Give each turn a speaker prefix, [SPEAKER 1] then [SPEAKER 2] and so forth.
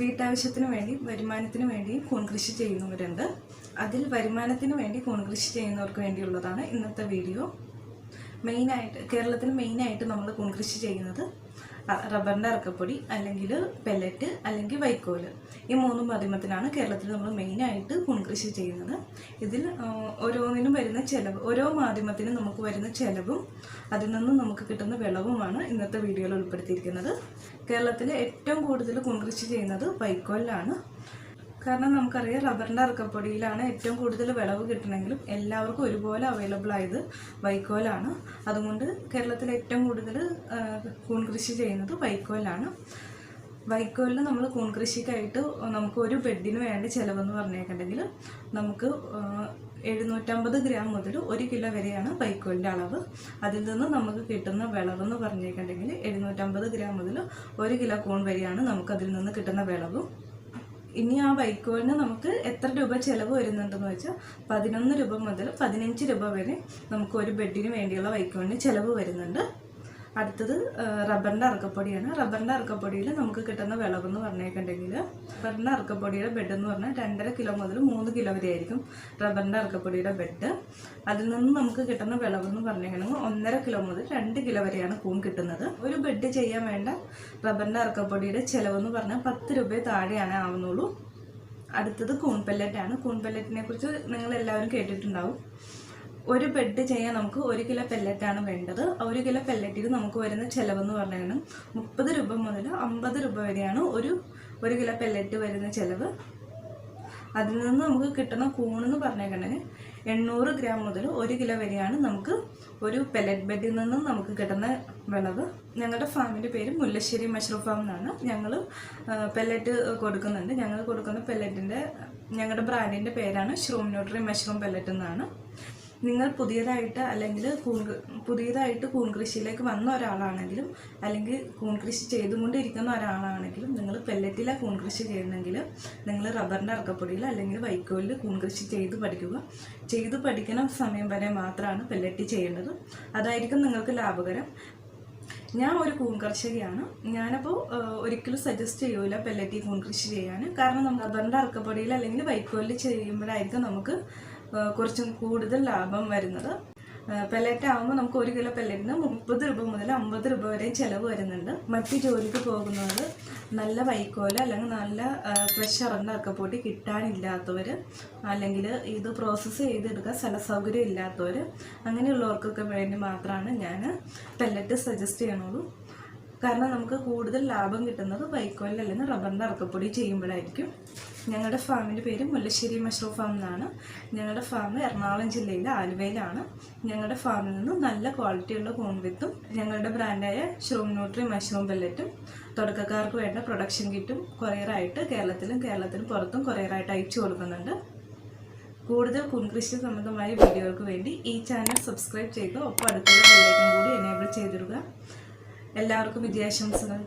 [SPEAKER 1] വീട്ടാവശ്യത്തിന് വേണ്ടി വരുമാനത്തിന് വേണ്ടി കൂൺ കൃഷി ചെയ്യുന്നവരുണ്ട്. അതിൽ വരുമാനത്തിന് വേണ്ടി കൂൺ കൃഷി ചെയ്യുന്നവർക്ക് വേണ്ടിയുള്ളതാണ് ഇന്നത്തെ വീഡിയോ മെയിനായിട്ട് കേരളത്തിൽ മെയിനായിട്ട് നമ്മൾ കൂൺ കൃഷി ചെയ്യുന്നത് റബ്ബറിന്റെ അറക്കപ്പൊടി അല്ലെങ്കിൽ പെല്ലറ്റ് അല്ലെങ്കിൽ വൈക്കോൽ ഈ മൂന്ന് മാധ്യമത്തിനാണ് കേരളത്തിൽ നമ്മൾ മെയിനായിട്ട് കൂൺ കൃഷി ചെയ്യുന്നത്. ഇതിൽ ഓരോന്നിനും വരുന്ന ചിലവ് ഓരോ മാധ്യമത്തിനും നമുക്ക് വരുന്ന ചിലവും അതിൽ നിന്ന് നമുക്ക് കിട്ടുന്ന വിളവുമാണ് ഇന്നത്തെ വീഡിയോയിൽ ഉൾപ്പെടുത്തിയിരിക്കുന്നത്. കേരളത്തിൽ ഏറ്റവും കൂടുതൽ കൂൺ കൃഷി ചെയ്യുന്നത് വൈക്കോലിലാണ്. കാരണം നമുക്കറിയാം റബ്ബറിന്റെ അറക്കപ്പൊടിയിലാണ് ഏറ്റവും കൂടുതൽ വിളവ് കിട്ടണമെങ്കിലും എല്ലാവർക്കും ഒരുപോലെ അവൈലബിൾ ആയത് വൈക്കോലാണ്. അതുകൊണ്ട് കേരളത്തിൽ ഏറ്റവും കൂടുതൽ കൂൺ കൃഷി ചെയ്യുന്നത് വൈക്കോലാണ്. വൈക്കോലിൽ നമ്മൾ കൂൺ കൃഷിക്കായിട്ട് നമുക്ക് ഒരു ബെഡിന് വേണ്ട ചിലവെന്ന് പറഞ്ഞേക്കുണ്ടെങ്കിൽ നമുക്ക് എഴുന്നൂറ്റമ്പത് ഗ്രാം മുതൽ ഒരു കിലോ വരെയാണ് വൈക്കോലിന്റെ അളവ്. അതിൽ നിന്ന് നമുക്ക് കിട്ടുന്ന വിളവെന്ന് പറഞ്ഞേക്കുണ്ടെങ്കിൽ എഴുന്നൂറ്റമ്പത് ഗ്രാം മുതൽ ഒരു കിലോ കൂൺ വരെയാണ് നമുക്കതിൽ നിന്ന് കിട്ടുന്ന വിളവ്. ഇനി ആ വൈക്കോലിന് നമുക്ക് എത്ര രൂപ ചിലവ് വരുന്നുണ്ടെന്ന് വെച്ചാൽ പതിനൊന്ന് രൂപ മുതൽ പതിനഞ്ച് രൂപ വരെ നമുക്ക് ഒരു ബെഡിന് വേണ്ടിയുള്ള വൈക്കോലിന് ചിലവ് വരുന്നുണ്ട്. അടുത്തത് റബ്ബറിന്റെ അറക്കപ്പൊടിയാണ്. റബ്ബറിന്റെ അറക്കപ്പൊടിയിൽ നമുക്ക് കിട്ടുന്ന വിളവെന്ന് പറഞ്ഞേക്കുണ്ടെങ്കിൽ റബ്ബറിന്റെ അറക്കപ്പൊടിയുടെ ബെഡ് എന്ന് പറഞ്ഞാൽ രണ്ടര കിലോ മുതൽ മൂന്ന് കിലോ വരെ ആയിരിക്കും റബ്ബറിന്റെ അറക്കപ്പൊടിയുടെ ബെഡ് അതിൽ നിന്ന് നമുക്ക് കിട്ടുന്ന വിളവെന്ന് പറഞ്ഞേക്കണമെങ്കിൽ ഒന്നര കിലോ മുതൽ രണ്ട് കിലോ വരെയാണ് കൂൺ കിട്ടുന്നത്. ഒരു ബെഡ് ചെയ്യാൻ വേണ്ട റബ്ബറിന്റെ അറക്കപ്പൊടിയുടെ ചിലവെന്ന് പറഞ്ഞാൽ പത്ത് രൂപ താഴെയാണ് ആവുന്നുള്ളൂ. അടുത്തത് കൂൺ പെല്ലറ്റാണ് കൂൺ പെല്ലറ്റിനെ കുറിച്ച് നിങ്ങൾ എല്ലാവരും കേട്ടിട്ടുണ്ടാവും. ഒരു ബെഡ് ചെയ്യാൻ നമുക്ക് ഒരു കിലോ പെല്ലറ്റാണ് വേണ്ടത്. ഒരു കിലോ പെല്ലറ്റിന് നമുക്ക് വരുന്ന ചിലവെന്ന് പറഞ്ഞാൽ മുപ്പത് രൂപ മുതൽ അമ്പത് രൂപ വരെയാണ് ഒരു ഒരു കിലോ പെല്ലറ്റ് വരുന്ന ചിലവ്. അതിൽ നിന്ന് നമുക്ക് കിട്ടുന്ന കൂണെന്ന് പറഞ്ഞേക്കണെങ്കിൽ എണ്ണൂറ് ഗ്രാം മുതൽ ഒരു കിലോ വരെയാണ് നമുക്ക് ഒരു പെല്ലറ്റ് ബെഡിൽ നിന്നും നമുക്ക് കിട്ടുന്ന വിളവ് ഞങ്ങളുടെ ഫാമിന്റെ പേര് മുല്ലശ്ശേരി മഷ്റൂം ഫാം എന്നാണ്. ഞങ്ങൾ പെല്ലറ്റ് കൊടുക്കുന്നുണ്ട്. ഞങ്ങൾ കൊടുക്കുന്ന പെല്ലറ്റിന്റെ ഞങ്ങളുടെ ബ്രാൻഡിന്റെ പേരാണ് ഷ്രൂം ന്യൂട്രി മഷ്റൂം പെല്ലറ്റ് എന്നാണ്. നിങ്ങൾ പുതിയതായിട്ട് അല്ലെങ്കിൽ കൂൺ പുതിയതായിട്ട് കൂൺ കൃഷിയിലേക്ക് വന്ന ഒരാളാണെങ്കിലും അല്ലെങ്കിൽ കൂൺ കൃഷി ചെയ്തുകൊണ്ടിരിക്കുന്ന ഒരാളാണെങ്കിലും നിങ്ങൾ പെല്ലറ്റിലെ കൂൺ കൃഷി ചെയ്യുന്നെങ്കിൽ നിങ്ങൾ റബ്ബറിന്റെ അറക്കപ്പൊടിയിൽ അല്ലെങ്കിൽ വൈക്കോലിൽ കൂൺ കൃഷി ചെയ്ത് പഠിക്കുക. ചെയ്ത് പഠിക്കുന്ന സമയം വരെ മാത്രമാണ് പെല്ലറ്റി ചെയ്യേണ്ടത്. അതായിരിക്കും നിങ്ങൾക്ക് ലാഭകരം. ഞാൻ ഒരു കൂൺ കർഷകയാണ് ഞാനപ്പോൾ ഒരിക്കലും സജസ്റ്റ് ചെയ്യൂല പെല്ലറ്റി കൂൺ കൃഷി ചെയ്യാൻ. കാരണം നമ്മൾ റബ്ബറിന്റെ അറക്കപ്പൊടിയിൽ അല്ലെങ്കിൽ വൈക്കോലിൽ ചെയ്യുമ്പോഴായിരിക്കും നമുക്ക് കുറച്ചും കൂടുതൽ ലാഭം വരുന്നത്. പെല്ലറ്റ് ആകുമ്പോൾ നമുക്ക് ഒരു കിലോ പെല്ലറ്റിന് മുപ്പത് രൂപ മുതൽ അമ്പത് രൂപ വരെയും ചിലവ് വരുന്നുണ്ട്. മറ്റ് ജോലിക്ക് പോകുന്നവർ നല്ല വൈക്കോല അല്ലെങ്കിൽ നല്ല ഫ്രഷ് ഇറങ്ങുന്ന പോയിട്ട് കിട്ടാനില്ലാത്തവർ അല്ലെങ്കിൽ ഇത് പ്രോസസ്സ് ചെയ്തെടുക്കാൻ സ്ഥല സൗകര്യം ഇല്ലാത്തവർ അങ്ങനെയുള്ളവർക്കൊക്കെ വേണ്ടി മാത്രമാണ് ഞാൻ പെല്ലറ്റ് സജസ്റ്റ് ചെയ്യണുള്ളൂ. കാരണം നമുക്ക് കൂടുതൽ ലാഭം കിട്ടുന്നത് വൈക്കോലിൽ അല്ലെങ്കിൽ റബ്ബറിന്റെ അറക്കപ്പൊടി ചെയ്യുമ്പോഴായിരിക്കും. ഞങ്ങളുടെ ഫാമിന്റെ പേര് മുല്ലശ്ശേരി മഷ്റൂം ഫാം എന്നാണ്. ഞങ്ങളുടെ ഫാം എറണാകുളം ജില്ലയിലെ ആലുവയിലാണ്. ഞങ്ങളുടെ ഫാമിൽ നിന്ന് നല്ല ക്വാളിറ്റിയുള്ള കോൺവിത്തും ഞങ്ങളുടെ ബ്രാൻഡായ ഷ്രൂം ന്യൂട്രി മഷ്റൂം പെല്ലറ്റും തുടക്കക്കാർക്ക് വേണ്ട പ്രൊഡക്ഷൻ കിറ്റും കൊറിയറായിട്ട് കേരളത്തിലും കേരളത്തിന് പുറത്തും കൊറിയറായിട്ട് അയച്ചു കൊടുക്കുന്നുണ്ട്. കൂടുതൽ കുൻകൃഷി സംബന്ധമായ വീഡിയോകൾക്ക് വേണ്ടി ഈ ചാനൽ സബ്സ്ക്രൈബ് ചെയ്ത് ഒപ്പം അടുത്തുള്ള ബെല്ലൈക്കൻ കൂടി എനേബിൾ ചെയ്തിടുക. എല്ലാവർക്കും വിജയാശംസകൾ.